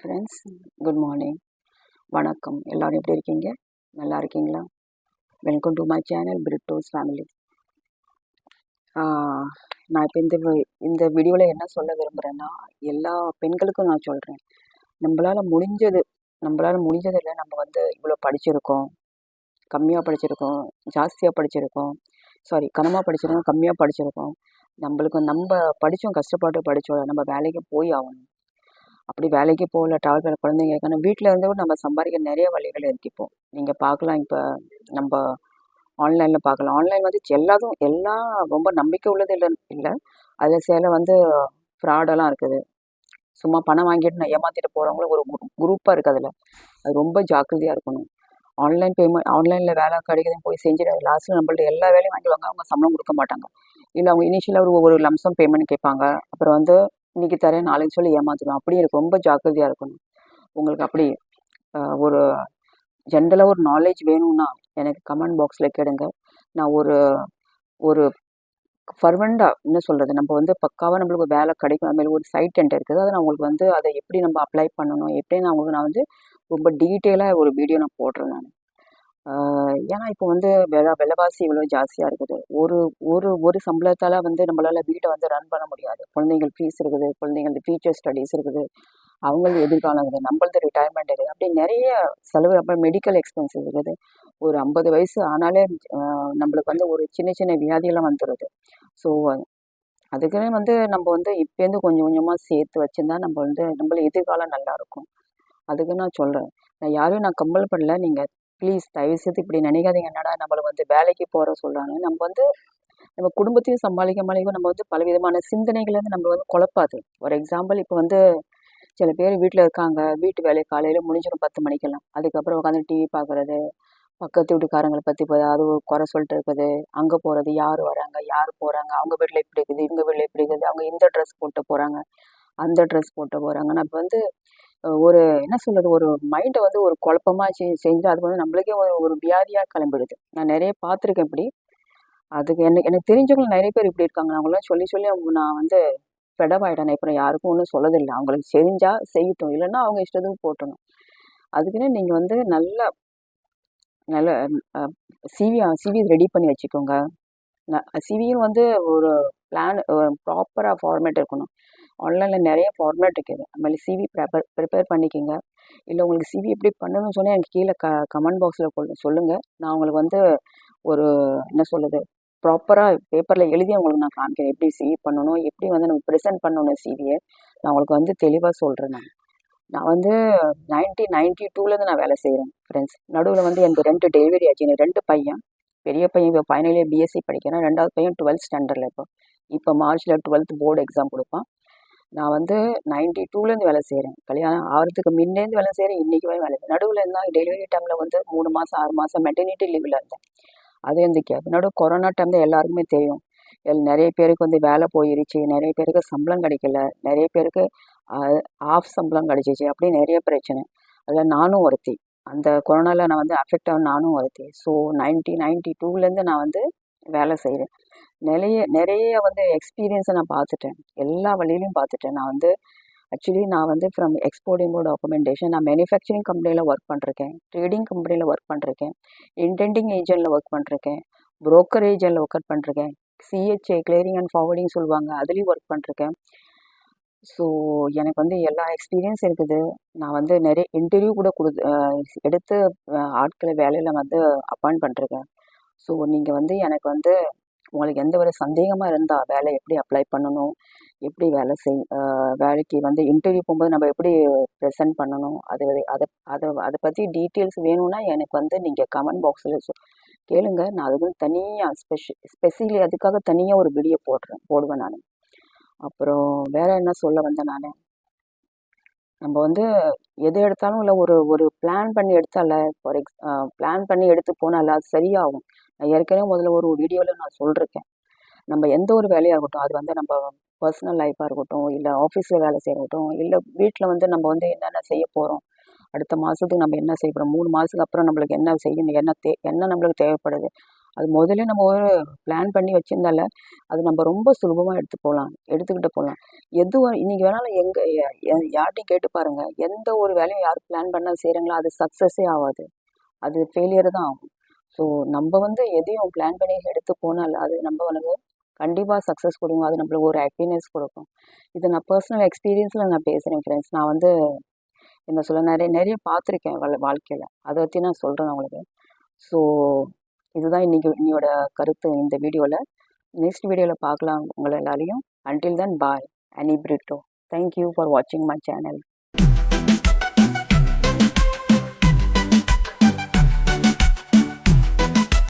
Friends good morning வணக்கம். எல்லோரும் எப்படி இருக்கீங்க? நல்லா இருக்கீங்களா? Welcome to my channel Brittos family நான் இப்போ இந்த இந்த வீடியோவில் என்ன சொல்ல விரும்புகிறேன்னா எல்லா பெண்களுக்கும் நான் சொல்கிறேன் நம்மளால் முடிஞ்சது நம்மளால் முடிஞ்சது இல்லை நம்ம வந்து இவ்வளோ படிச்சிருக்கோம். கம்மியாக படிச்சிருக்கோம். ஜாஸ்தியாக படிச்சிருக்கோம். சாரி கனமாக படிச்சிருக்கோம் கம்மியாக படிச்சிருக்கோம். நம்மளுக்கு நம்ம படித்தோம் கஷ்டப்பட்டு படித்தோம் நம்ம வேலைக்கு போய் ஆகணும். அப்படி வேலைக்கு போகல ட்ராவல் பண்ண குழந்தைங்க இருக்காங்க வீட்டில் இருந்து கூட நம்ம சம்பாதிக்க நிறைய வழிகள் இருக்கு இப்போ. நீங்கள் பார்க்கலாம் இப்போ நம்ம ஆன்லைனில் பார்க்கலாம். ஆன்லைன் வந்து எல்லாதும் எல்லாம் ரொம்ப நம்பிக்கை உள்ளது இல்லை இல்லை. அதில் சில வந்து ஃப்ராடெல்லாம் இருக்குது. சும்மா பணம் வாங்கிட்டு நான் ஏமாற்றிட்டு போகிறவங்களும் ஒரு குரூப்பாக இருக்குது அதில். அது ரொம்ப ஜாக்கிரதையாக இருக்கணும். ஆன்லைன் பேமெண்ட் ஆன்லைனில் வேலை கிடைக்குதுன்னு போய் செஞ்சுட்டு லாஸ்ட்டில் நம்மள்ட்ட எல்லா வேலையும் வாங்கிடுவாங்க அவங்க சம்பளம் கொடுக்க மாட்டாங்க. இல்லை அவங்க இனிஷியலாக ஒரு ஒரு லம்சம் பேமெண்ட் கேட்பாங்க. அப்புறம் வந்து இன்னைக்கு தரேன் நாளைக்கு சொல்லி ஏமாத்திடுவோம் அப்படி இருக்கு. ரொம்ப ஜாக்கிரதையாக இருக்கணும். உங்களுக்கு அப்படி ஒரு ஜென்ரலாக ஒரு நாலேஜ் வேணும்னா எனக்கு கமெண்ட் பாக்ஸில் கேளுங்க. நான் ஒரு ஒரு ஃபர்வெண்டாக என்ன சொல்கிறது நம்ம வந்து பக்காவாக நம்மளுக்கு வேலை கிடைக்கும். அதுமாதிரி ஒரு சைட் டென்ட் இருக்குது. அதை நான் உங்களுக்கு வந்து அதை எப்படி நம்ம அப்ளை பண்ணணும்? எப்படி நான் உங்களுக்கு நான் வந்து ரொம்ப டீட்டெயிலாக ஒரு வீடியோ நான் போடுறேன் நான். ஏன்னா இப்போ வந்து விலை விலைவாசி இவ்வளோ ஜாஸ்தியாக இருக்குது. ஒரு ஒரு ஒரு சம்பளத்தால் வந்து நம்மளால் வீட்டை வந்து ரன் பண்ண முடியாது. குழந்தைங்கள் ஃபீஸ் இருக்குது குழந்தைங்களுக்கு ஃபியூச்சர் ஸ்டடீஸ் இருக்குது. அவங்களுக்கு எதிர்காலம் இருக்குது நம்மளது ரிட்டையர்மெண்ட் இருக்குது. அப்படி நிறைய செலவு அப்புறம் மெடிக்கல் எக்ஸ்பென்சஸ் இருக்குது. ஒரு ஐம்பது வயசு ஆனாலே நம்மளுக்கு வந்து ஒரு சின்ன சின்ன வியாதியெல்லாம் வந்துடுது ஸோ அதுக்குன்னு வந்து நம்ம வந்து இப்போருந்து கொஞ்சம் கொஞ்சமாக சேர்த்து வச்சுருந்தா நம்ம வந்து நம்மள எதிர்காலம் நல்லாயிருக்கும் அதுக்கு நான் சொல்கிறேன் நான் யாரையும் நான் கம்பல் பண்ணல. நீங்கள் ப்ளீஸ் தயவுசெய்து இப்படி நினைக்காதீங்க. என்னடா நம்மளை வந்து வேலைக்கு போகிற சொல்கிறாங்க நம்ம வந்து நம்ம குடும்பத்தையும் சமாளிக்க மாளிகை நம்ம வந்து பலவிதமான சிந்தனைகள் வந்து நம்ம வந்து குழப்பாது. ஃபார் எக்ஸாம்பிள் இப்போ வந்து சில பேர் வீட்டில் இருக்காங்க. வீட்டு வேலை காலையில் முடிஞ்சிடும் பத்து மணிக்கெல்லாம். அதுக்கப்புறம் உட்காந்து டிவி பார்க்குறது பக்கத்து வீட்டுக்காரங்களை பற்றி அது ஒரு குறை சொல்லிட்டு இருக்குது. அங்கே போகிறது யார் வராங்க யார் போகிறாங்க அவங்க வீட்டில் இப்படி இருக்குது இவங்க வீட்டில் இப்படி இருக்குது அவங்க இந்த ட்ரெஸ் போட்டு போகிறாங்க அந்த ட்ரெஸ் போட்டு போகிறாங்க நம்ம வந்து ஒரு என்ன சொல்கிறது ஒரு மைண்டை வந்து ஒரு குழப்பமாக செ செஞ்சு அது வந்து நம்மளுக்கே ஒரு ஒரு வியாதியாக கிளம்பிடுது. நான் நிறைய பார்த்துருக்கேன் இப்படி. அதுக்கு எனக்கு எனக்கு தெரிஞ்சவங்க நிறைய பேர் இப்படி இருக்காங்க. அவங்களாம் சொல்லி சொல்லி அவங்க நான் வந்து பெடவாயிட்டேன். இப்போ யாருக்கும் ஒன்றும் சொல்லதில்லை. அவங்களுக்கு தெரிஞ்சால் செய்யட்டும். இல்லைன்னா அவங்க இஷ்டத்துக்கு போட்டணும் அதுக்குன்னு நீங்கள் வந்து நல்ல நல்ல சிவி சிவி ரெடி பண்ணி வச்சுக்கோங்க. சிவியும் வந்து ஒரு பிளான் ப்ராப்பராக ஃபார்மேட் இருக்கணும். ஆன்லைனில் நிறைய ஃபார்மேட் இருக்குது அதுமாதிரி சிவி ப்ரிப்பேர் ப்ரிப்பேர் பண்ணிக்கோங்க. இல்லை உங்களுக்கு சிவி எப்படி பண்ணணும்னு சொன்னால் எனக்கு கீழே க கமெண்ட் பாக்ஸில் சொல்லுங்கள் நான் உங்களுக்கு வந்து ஒரு என்ன சொல்லுது ப்ராப்பராக பேப்பரில் எழுதி உங்களுக்கு நான் காமிக்கிறேன். எப்படி சிவி பண்ணணும் எப்படி வந்து நம்ம ப்ரெசென்ட் பண்ணணும் சிவியை நான் உங்களுக்கு வந்து தெளிவாக சொல்கிறேன் நான். நான் வந்து நைன்டீன் நைன்டி டூலேருந்து நான் வேலை செய்கிறேன் ஃப்ரெண்ட்ஸ் நடுவில் வந்து எனக்கு ரெண்டு டெலிவரி ஆச்சு எனக்கு ரெண்டு பையன். பெரிய பையன் இப்போ ஃபைனல் இயர் பிஎஸ்சி படிக்கிறேன். ரெண்டாவது பையன் டுவெல்த் ஸ்டாண்டர்டில் இப்போ. இப்போ மார்ச்சில் டுவெல்த் போர்டு எக்ஸாம் கொடுப்பான். நான் வந்து நைன்டி டூலேருந்து வேலை செய்கிறேன் கல்யாணம் ஆகிறதுக்கு முன்னேருந்து வேலை செய்கிறேன் இன்றைக்கி வரை வேலை செய்கிறேன் நடுவில் இருந்தால் டெலிவரி டைமில் வந்து மூணு மாதம் ஆறு மாதம் மெட்டர்னிட்டி லீவில் இருந்தேன். அது வந்து கே நடுவு கொரோனா டைம் தான் எல்லாருக்குமே தெரியும். எல் நிறைய பேருக்கு வந்து வேலை போயிருச்சு. நிறைய பேருக்கு சம்பளம் கிடைக்கல. நிறைய பேருக்கு ஆஃப் சம்பளம் கிடைச்சிச்சு. அப்படி நிறைய பிரச்சனை. அதில் நானும் ஒருத்தி. அந்த கொரோனாவில் நான் வந்து அஃபெக்ட் ஆகும் நானும் ஒருத்தி. ஸோ நைன்டி நைன்டி டூலேருந்து நான் வந்து வேலை செய்கிறேன் நிறைய நிறைய வந்து எக்ஸ்பீரியன்ஸை நான் பார்த்துட்டேன். எல்லா வழியிலையும் பார்த்துட்டேன். நான் வந்து ஆக்சுவலி நான் வந்து ஃப்ரம் எக்ஸ்போர்ட் டாக்குமெண்டேஷன் நான் மேனுஃபேக்சரிங் கம்பெனியில் ஒர்க் பண்ணிருக்கேன். ட்ரேடிங் கம்பெனியில் ஒர்க் பண்ணிருக்கேன். இன்டென்டிங் ஏஜென்ட்டில் ஒர்க் பண்ணிருக்கேன். புரோக்கர் ஏஜென்ட்டில் ஒர்க் பண்ணிருக்கேன். சிஹெச்ஏ கிளியரிங் அண்ட் ஃபார்வர்டிங் சொல்லுவாங்க. அதுலேயும் ஒர்க் பண்ணிருக்கேன். ஸோ எனக்கு வந்து எல்லா எக்ஸ்பீரியன்ஸ் இருக்குது. நான் வந்து நிறைய இன்டர்வியூ கூட கொடு எடுத்து ஆட்களை வேலையில் வந்து அப்பாயின்ட் பண்ணிருக்கேன். ஸோ நீங்கள் வந்து எனக்கு வந்து உங்களுக்கு எந்த ஒரு சந்தேகமாக இருந்தால் வேலை எப்படி அப்ளை பண்ணணும்? எப்படி வேலை செய் வேலைக்கு வந்து இன்டர்வியூ போகும்போது நம்ம எப்படி ப்ரெசென்ட் பண்ணணும்? அது அதை அதை அதை பற்றி டீட்டெயில்ஸ் வேணும்னா எனக்கு வந்து நீங்கள் கமெண்ட் பாக்ஸில் கேளுங்க. நான் அதுக்கு தனியாக ஸ்பெஷல் ஸ்பெஷலி அதுக்காக தனியாக ஒரு வீடியோ போடுறேன் போடுவேன் நான். அப்புறம் வேற என்ன சொல்ல வந்தேன் நான்? நம்ம வந்து எது எடுத்தாலும் இல்லை ஒரு ஒரு பிளான் பண்ணி எடுத்தால ஃபார் எக்ஸ் பிளான் பண்ணி எடுத்து போனால அது சரியாகும். நான் ஏற்கனவே முதல்ல ஒரு வீடியோவில் நான் சொல்லியிருக்கேன் நம்ம எந்த ஒரு வேலையாக இருக்கட்டும் அது வந்து நம்ம பர்சனல் லைஃப்பாக இருக்கட்டும் இல்லை ஆஃபீஸில் வேலை செய்யறட்டும் இல்லை வீட்டில் வந்து நம்ம வந்து என்னென்ன செய்ய போகிறோம் அடுத்த மாதத்துக்கு நம்ம என்ன செய்ய போகிறோம் மூணு மாதத்துக்கு அப்புறம் நம்மளுக்கு என்ன செய்யணும் என்ன தே என்ன நம்மளுக்கு தேவைப்படுது அது முதல்ல நம்ம ஒரு பிளான் பண்ணி வச்சிருந்தால அது நம்ம ரொம்ப சுலபமாக எடுத்து போகலாம் எடுத்துக்கிட்டு போகலாம் எது இன்னைக்கு வேணாலும் எங்கே யார்கிட்டையும் கேட்டு பாருங்கள் எந்த ஒரு வேலையும் யார் பிளான் பண்ணால் செய்கிறாங்களோ அது சக்ஸஸே ஆகாது அது ஃபெயிலியர் தான் ஆகும். ஸோ நம்ம வந்து எதையும் பிளான் பண்ணி எடுத்து போனால் அது நம்ம வந்து கண்டிப்பாக சக்ஸஸ் கொடுக்கும். அது நம்மளுக்கு ஒரு ஹாப்பினஸ் கொடுக்கும். இது நான் பர்சனல் எக்ஸ்பீரியன்ஸில் நான் பேசுகிறேன் ஃப்ரெண்ட்ஸ் நான் வந்து என்ன சொல்ல நிறைய நிறைய பார்த்துருக்கேன் வாழ் வாழ்க்கையில். அதை பற்றி நான் சொல்கிறேன் உங்களுக்கு. ஸோ இதுதான் இன்றைக்கி இன்னையோட கருத்து இந்த வீடியோவில் நெக்ஸ்ட் வீடியோவில் பார்க்கலாம் உங்களை எல்லாரையும் until then bye Annie Britto thank you for வாட்சிங் மை சேனல்